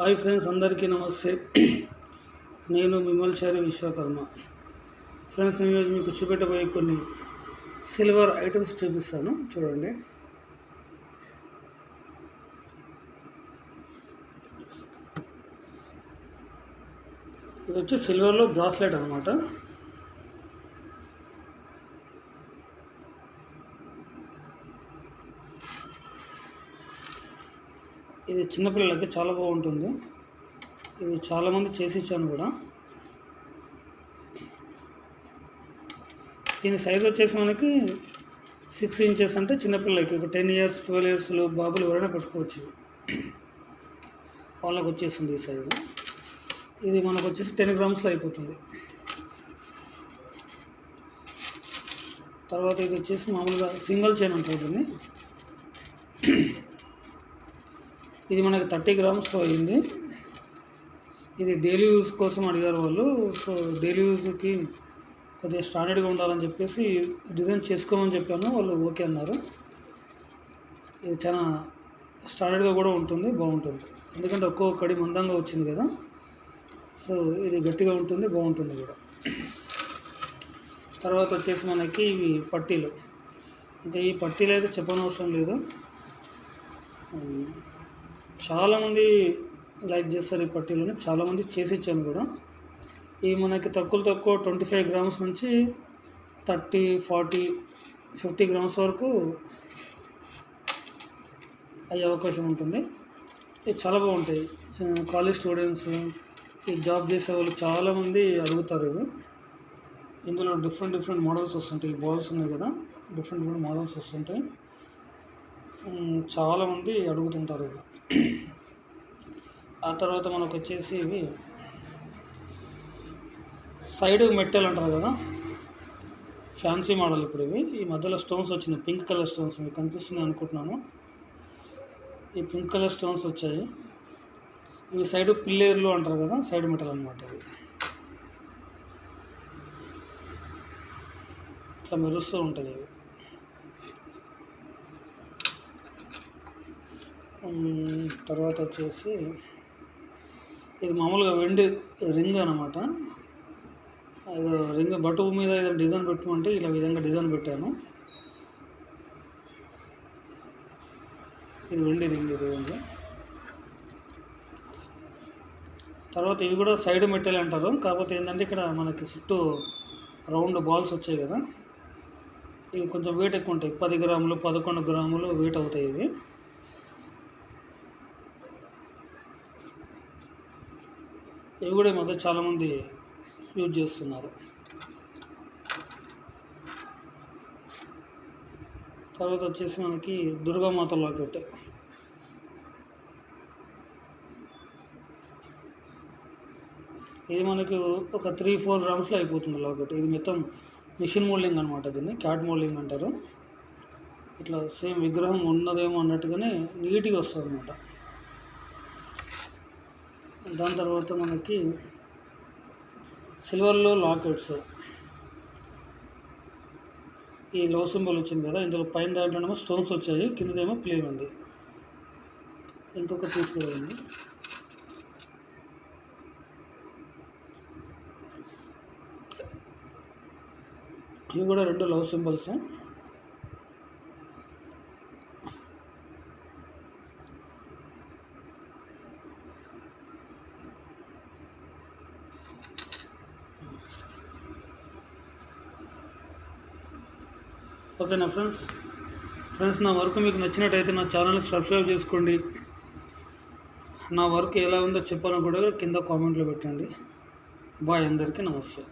Hi friends అందరికీ నమస్తే. నేను మిమ్మల్చారి విశ్వకర్మ. ఫ్రెండ్స్ నేను ఈరోజు మీకు చూపెట్టబోయే కొన్ని సిల్వర్ ఐటమ్స్ చూపిస్తాను. చూడండి. ఇది వచ్చి సిల్వర్లో బ్రాస్లెట్ అనమాట ఇది చిన్నపిల్లలకి చాలా బాగుంటుంది. ఇవి చాలామంది చేసి ఇచ్చాను కూడా. దీని సైజ్ వచ్చేసి మనకి సిక్స్ ఇంచెస్ అంటే చిన్నపిల్లలకి ఒక టెన్ ఇయర్స్ ట్వెల్వ్ ఇయర్స్లో బాబులు ఎవరైనా పెట్టుకోవచ్చు. వాళ్ళకు వచ్చేసింది ఈ సైజు ఇది మనకు వచ్చేసి టెన్ గ్రామ్స్లో అయిపోతుంది. తర్వాత ఇది వచ్చేసి మామూలుగా సింగిల్ చైన్ అంటారు ఇది మనకి థర్టీ గ్రామ్స్లో అయింది. ఇది డైలీ యూజ్ కోసం అడిగారు వాళ్ళు. సో డైలీ యూజ్కి కొద్దిగా స్టాండర్డ్గా ఉండాలని చెప్పేసి డిజైన్ చేసుకోమని చెప్పాను. వాళ్ళు ఓకే అన్నారు. ఇది చాలా స్టాండర్డ్గా కూడా ఉంటుంది బాగుంటుంది. ఎందుకంటే ఒక్కొక్క కడి మందంగా వచ్చింది కదా. సో ఇది గట్టిగా ఉంటుంది బాగుంటుంది కూడా. తర్వాత వచ్చేసి మనకి ఇవి పట్టీలు. ఇంకా ఈ పట్టీలు అయితే చెప్పనవసరం లేదు. చాలామంది లైక్ చేస్తారు ఈ పట్టీలను చాలామంది చేసి ఇచ్చాను కూడా. ఈ మనకి తక్కువ తక్కువ ట్వంటీ ఫైవ్ గ్రామ్స్ నుంచి థర్టీ ఫార్టీ ఫిఫ్టీ గ్రామ్స్ వరకు అయ్యే అవకాశం ఉంటుంది. ఇవి చాలా బాగుంటాయి. కాలేజ్ స్టూడెంట్స్ ఈ జాబ్ చేసే వాళ్ళు చాలామంది అడుగుతారు ఇవి. ఇందులో డిఫరెంట్ డిఫరెంట్ మోడల్స్ వస్తుంటాయి. బాల్స్ ఉన్నాయి కదా డిఫరెంట్ డిఫరెంట్ మోడల్స్ వస్తుంటాయి. చాలామంది అడుగుతుంటారు. ఇవి ఆ తర్వాత మనకు వచ్చేసి ఇవి. సైడ్ మెట్టెల్ అంటారు కదా. ఫ్యాన్సీ మోడల్ ఇప్పుడు ఇవి. ఈ మధ్యలో స్టోన్స్ వచ్చినాయి. పింక్ కలర్ స్టోన్స్ మీకు కనిపిస్తున్నాయి అనుకుంటున్నాను. ఈ పింక్ కలర్ స్టోన్స్ వచ్చాయి. ఇవి సైడ్ పిల్లేర్లు అంటారు కదా. సైడ్ మెటల్ అనమాట ఇవి. ఇట్లా మెరుస్తూ ఉంటాయి ఇవి. తర్వాత వచ్చేసి ఇది మామూలుగా వెండి రింగ్ అనమాట అది రింగ్ బటువు మీద ఏదైనా డిజైన్ పెట్టమంటే ఇలా విధంగా డిజైన్ పెట్టాను. ఇది వెండి రింగ్ ఇది ఉంది తర్వాత ఇవి కూడా సైడ్ మెట్టెల్ అంటారు. కాకపోతే ఏంటంటే ఇక్కడ మనకి చుట్టూ రౌండ్ బాల్స్ వచ్చాయి కదా. ఇవి కొంచెం వెయిట్ ఎక్కువ ఉంటాయి. పది గ్రాములు పదకొండు గ్రాములు వెయిట్ అవుతాయి ఇవి. ఇవి కూడా ఈ మధ్య చాలామంది యూజ్ చేస్తున్నారు. తర్వాత వచ్చేసి మనకి దుర్గామాత లాకెట్. ఇది మనకి ఒక త్రీ ఫోర్ గ్రామ్స్లో అయిపోతుంది లాకెట్. ఇది మొత్తం మిషన్ మోల్డింగ్ అనమాట దీన్ని క్యాట్ మోల్డింగ్ అంటారు. ఇట్లా సేమ్ విగ్రహం ఉన్నదేమో అన్నట్టుగానే నీట్గా వస్తుంది అనమాట దాని తర్వాత మనకి సిల్వర్లో లాకెట్స్. ఈ లో సింబల్ వచ్చింది కదా ఇందులో పైన దాంట్లోనేమో స్టోన్స్ వచ్చాయి కిందదేమో ప్లేన్ ఉంది. ఇంకొక పీస్ కూడా ఉంది ఇవి కూడా రెండు లవ్ సింబల్స్ ఓకేనా ఫ్రెండ్స్? ఫ్రెండ్స్ నా వర్క్ మీకు నచ్చినట్టయితే నా ఛానల్ని సబ్స్క్రైబ్ చేసుకోండి. నా వర్క్ ఎలా ఉందో చెప్పాలని కూడా కింద కామెంట్లో పెట్టండి. బాయ్ అందరికీ నమస్తే.